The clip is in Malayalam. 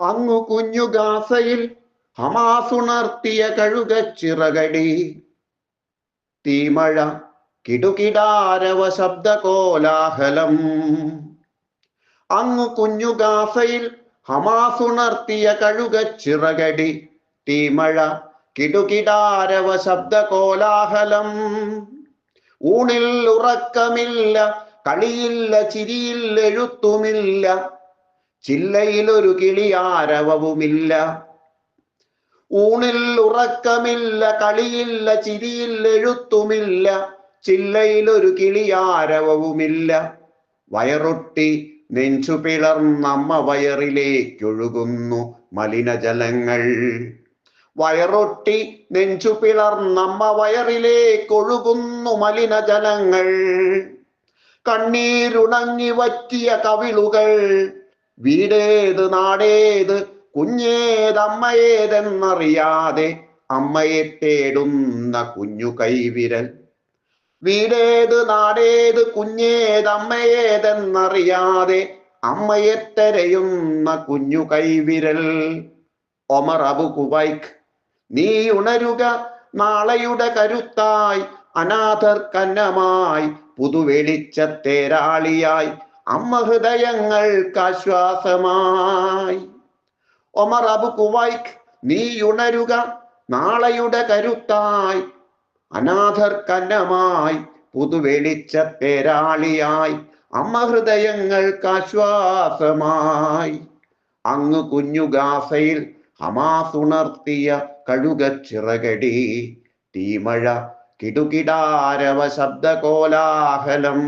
അങ്ങു കുഞ്ഞു ഗാസയിൽ ഹമാസുണർത്തിയ കഴുകച്ചിറകടി. തീമഴ കിടുകിടാരവ ശബ്ദ കോലാഹലം അങ്ങു കുഞ്ഞു ഗാസയിൽ ഹമാസുണർത്തിയ കഴുകച്ചിറകടി. തീമഴ കിടുകിടാരവ ശബ്ദ കോലാഹലം ഊണിൽ ഉറക്കമില്ല കളിയില്ല ചിരിയില്ല എഴുത്തുമില്ല. ചില്ലയിലൊരു കിളിയാരവവുമില്ല ഊണിൽ ഉറക്കമില്ല കളിയില്ല ചിരിയില്ല എഴുത്തുമില്ല ചില്ലയിലൊരു കിളിയാരവവുമില്ല വയറൊട്ടി നെഞ്ചു പിളർന്നമ്മ വയറിലേക്കൊഴുകുന്നു മലിനജലങ്ങൾ. വയറൊട്ടി നെഞ്ചു പിളർന്നമ്മ വയറിലേക്കൊഴുകുന്നു മലിനജലങ്ങൾ. കണ്ണീരുണങ്ങി വറ്റിയ കവിളുകൾ വീടേത് നാടേത് കുഞ്ഞേതമ്മയേതെന്നറിയാതെ അമ്മയെ തേടുന്ന കുഞ്ഞു കൈവിരൽ. വീടേത് നാടേത് കുഞ്ഞേതമ്മയേതെന്നറിയാതെ അമ്മയെ തെരയുന്ന കുഞ്ഞു കൈവിരൽ. ഒമർ അബു കുവൈക് നീ ഉണരുക നാളെയുടെ കരുത്തായി അനാഥർ കന്നമായി പുതുവെളിച്ചത്തേരാളിയായി അമ്മ ഹൃദയങ്ങൾക്ക് ആശ്വാസമായി ഒമർ അബു കുവൈക്ക് നീ ഉണരുക നാളെയുടെ കരുത്തായി. അനാഥർ കന്നമായി പുതുവെളിച്ചത്തേരാളിയായി അമ്മ ഹൃദയങ്ങൾക്ക് ആശ്വാസമായി അങ്ങ് കുഞ്ഞു ഗാസയിൽ കഴുക കഴുകച്ചിറകടി തീമഴ കിടുകിടാരവ ശബ്ദ കോലാഹലം